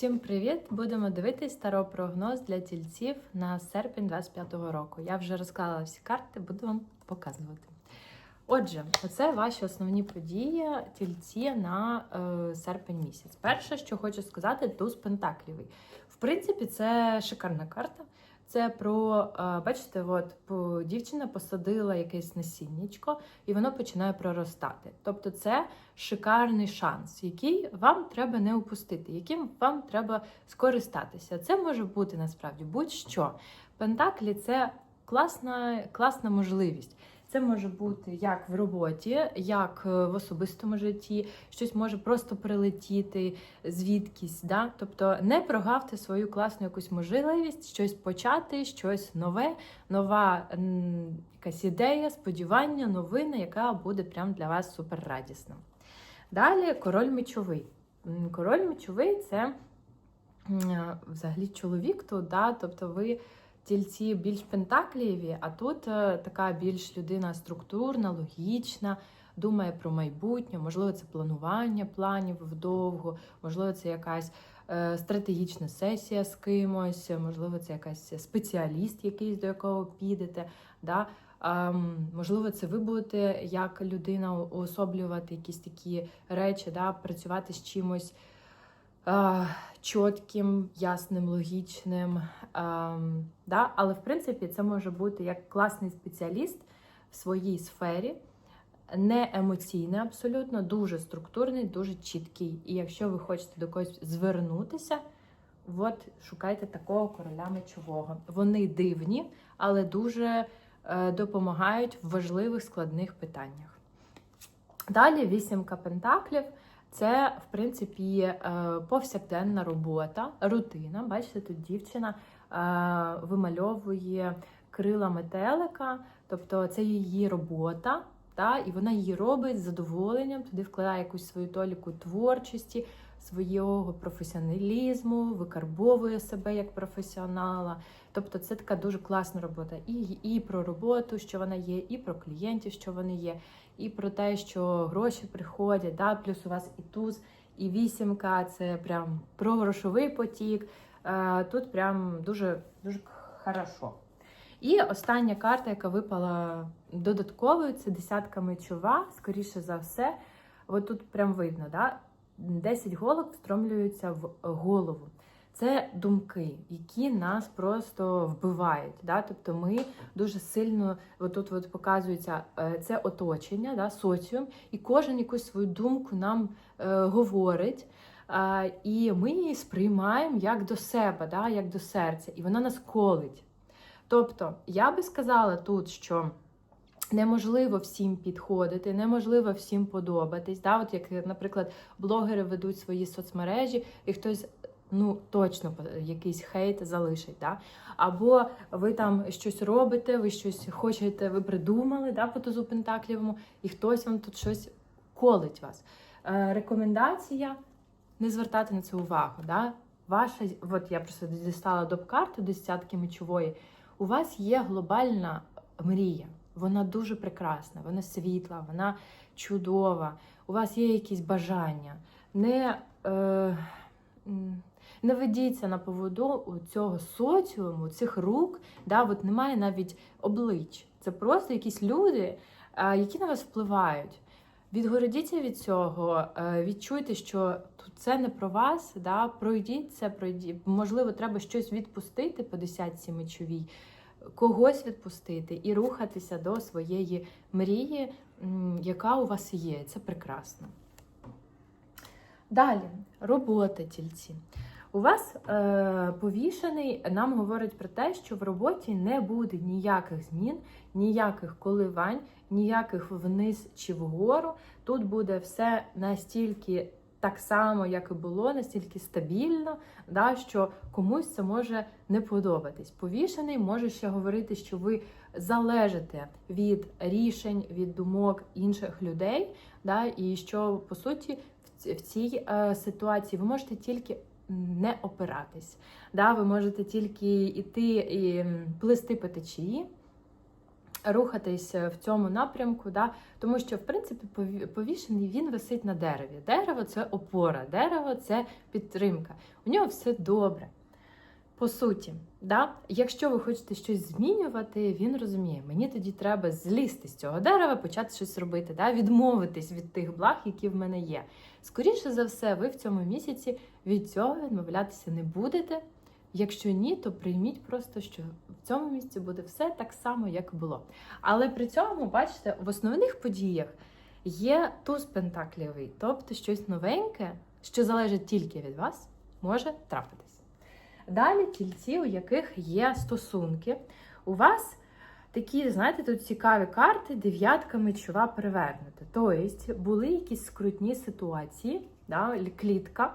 Всім привіт! Будемо дивитись старопрогноз для тільців на серпень 25-го року. Я вже розклала всі карти, буду вам показувати. Отже, це ваші основні події тільці на е, серпень місяць. Перше, що хочу сказати, туз Пентаклівий. В принципі, це шикарна карта. Це про, е, бачите, от дівчина посадила якесь насіннячко, і воно починає проростати. Тобто, це шикарний шанс, який вам треба не упустити, яким вам треба скористатися. Це може бути насправді будь-що. Пентаклі це класна, класна можливість. Це може бути як в роботі, як е, в особистому житті, щось може просто прилетіти звідкись. Да? Тобто не прогавте свою класну якусь можливість, щось почати, щось нове, нова якась ідея, сподівання, новина, яка буде прям для вас супер радісна. Далі король мечовий. Король мечовий це взагалі чоловік тут, да? тобто ви тільці більш пентаклієві, а тут е, така більш людина структурна, логічна, думає про майбутнє, можливо, це планування планів вдовго, можливо, це якась е, стратегічна сесія з кимось, можливо, це якась спеціаліст, якийсь до якого підете. Да? Ем, можливо, це ви будете як людина уособлювати якісь такі речі, да? працювати з чимось е, чітким, ясним, логічним. Ем, да? Але в принципі це може бути як класний спеціаліст в своїй сфері, не емоційний абсолютно, дуже структурний, дуже чіткий. І якщо ви хочете до когось звернутися, от шукайте такого короля мечового. Вони дивні, але дуже е, допомагають в важливих складних питаннях. Далі вісімка пентаклів. Це, в принципі, е, повсякденна робота, рутина. Бачите, тут дівчина е, вимальовує крила метелика, тобто це її робота, та, і вона її робить з задоволенням, туди вкладає якусь свою толіку творчості, свого професіоналізму, викарбовує себе як професіонала. Тобто це така дуже класна робота. І, і про роботу, що вона є, і про клієнтів, що вони є, і про те, що гроші приходять, да? плюс у вас і туз, і вісімка, це прям про грошовий потік. Е, Тут прям дуже, дуже хорошо. І остання карта, яка випала додатковою, це десятка мечова, скоріше за все. От тут прям видно, да? 10 голок встромлюються в голову. Це думки, які нас просто вбивають. Да? Тобто ми дуже сильно, от тут от показується е, це оточення, да? соціум, і кожен якусь свою думку нам е, говорить. Е, і ми її сприймаємо як до себе, да? як до серця, і вона нас колить. Тобто, я би сказала тут, що неможливо всім підходити, неможливо всім подобатись. Да? От як, наприклад, блогери ведуть свої соцмережі, і хтось. Ну, точно якийсь хейт залишить. Да? Або ви там щось робите, ви щось хочете, ви придумали да, по тузу Пентаклівому, і хтось вам тут щось колить вас. Е, рекомендація не звертати на це увагу. Да? Ваша, от я просто дістала доп-карту десятки мечової. У вас є глобальна мрія. Вона дуже прекрасна, вона світла, вона чудова. У вас є якісь бажання. Не, е, не ведіться на поводу у цього соціуму, цих рук. Да, от немає навіть облич. Це просто якісь люди, е, які на вас впливають. Відгородіться від цього, е, відчуйте, що це не про вас. Да? Пройдіть це, пройдіть. Можливо, треба щось відпустити по десятці мечовій, когось відпустити і рухатися до своєї мрії, яка у вас є. Це прекрасно. Далі, робота тільці. У вас е, повішений нам говорить про те, що в роботі не буде ніяких змін, ніяких коливань, ніяких вниз чи вгору. Тут буде все настільки так само, як і було, настільки стабільно, да, що комусь це може не подобатись. Повішений може ще говорити, що ви залежите від рішень, від думок інших людей, да, і що по суті в цій е, ситуації ви можете тільки не опиратись. Да, ви можете тільки йти і плисти по течії, рухатись в цьому напрямку, да? тому що, в принципі, повішений він висить на дереві. Дерево це опора, дерево це підтримка. У нього все добре. По суті, да? якщо ви хочете щось змінювати, він розуміє, мені тоді треба злізти з цього дерева, почати щось робити, да? відмовитись від тих благ, які в мене є. Скоріше за все, ви в цьому місяці від цього відмовлятися не будете. Якщо ні, то прийміть просто, що в цьому місці буде все так само, як було. Але при цьому, бачите, в основних подіях є туз пентаклівий, тобто щось новеньке, що залежить тільки від вас, може трапитись. Далі тільці, у яких є стосунки, у вас такі, знаєте, тут цікаві карти, дев'ятка мечова перевернута. Тобто були якісь скрутні ситуації, да, клітка,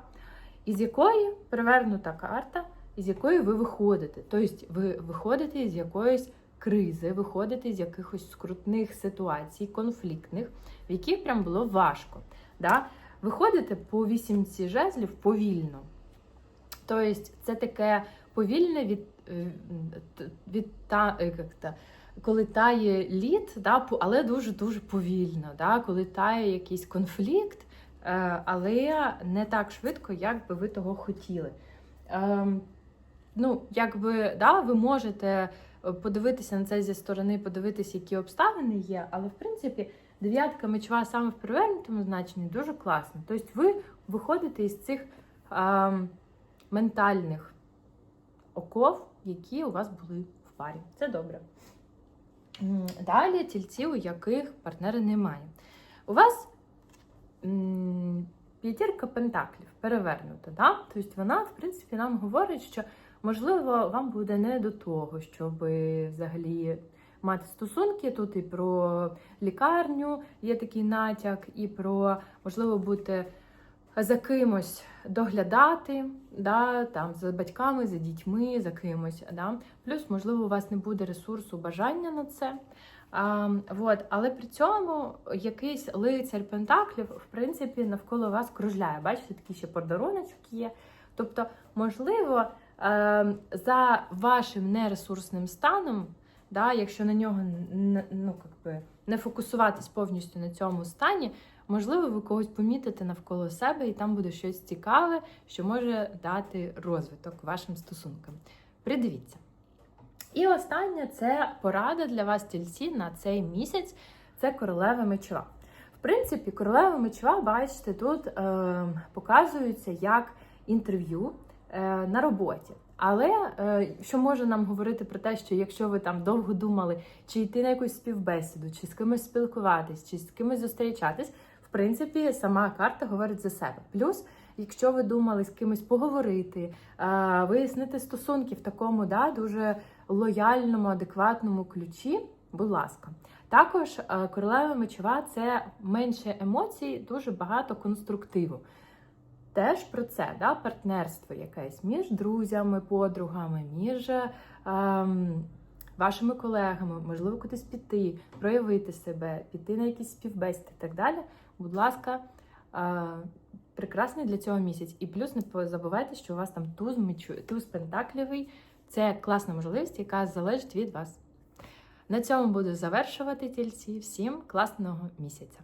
із якої перевернута карта, із якої ви виходите. Тобто ви виходите із якоїсь кризи, виходите з якихось скрутних ситуацій, конфліктних, в яких прям було важко. Да? Виходите по вісімці жезлів повільно. Тобто це таке повільне від, е, від та, е, коли тає лід, да, але дуже-дуже повільно, да, коли тає якийсь конфлікт, е, але не так швидко, як би ви того хотіли. Ем, Ну, якби да, ви можете подивитися на це зі сторони, подивитися, які обставини є, але в принципі дев'ятка мечова саме в перевернутому значенні дуже класно. Тобто ви виходите із цих ем, ментальних оков, які у вас були в парі. Це добре. Далі тільці, у яких партнера немає. У вас п'ятірка пентаклів перевернута. Да? Тобто вона, в принципі, нам говорить, що можливо вам буде не до того, щоб взагалі мати стосунки. Тут і про лікарню є такий натяк, і про можливо бути за кимось доглядати, да, там, за батьками, за дітьми, за кимось. Да. Плюс, можливо, у вас не буде ресурсу, бажання на це. А, вот. Але при цьому якийсь лицар Пентаклів, в принципі, навколо вас кружляє. Бачите, такий ще подаруночок є. Тобто, можливо, е, за вашим нересурсним станом, да, якщо на нього ну, би, не фокусуватись повністю на цьому стані, можливо, ви когось помітите навколо себе, і там буде щось цікаве, що може дати розвиток вашим стосункам. Придивіться. І останнє це порада для вас, тільці, на цей місяць. Це королева мечова. В принципі, королева мечова, бачите, тут е, показується як інтерв'ю е, на роботі. Але е, що може нам говорити про те, що якщо ви там довго думали, чи йти на якусь співбесіду, чи з кимось спілкуватись, чи з кимось зустрічатись, в принципі, сама карта говорить за себе. Плюс, якщо ви думали з кимось поговорити, е, вияснити стосунки в такому да, дуже лояльному, адекватному ключі, будь ласка. Також е, королева мечова це менше емоцій, дуже багато конструктиву. Теж про це, да, партнерство якесь між друзями, подругами, між ем, вашими колегами, можливо, кудись піти, проявити себе, піти на якісь співбесіди і так далі. Будь ласка, е, прекрасний для цього місяць. І плюс не забувайте, що у вас там туз мечу, туз пентаклівий. Це класна можливість, яка залежить від вас. На цьому буду завершувати тільці. Всім класного місяця!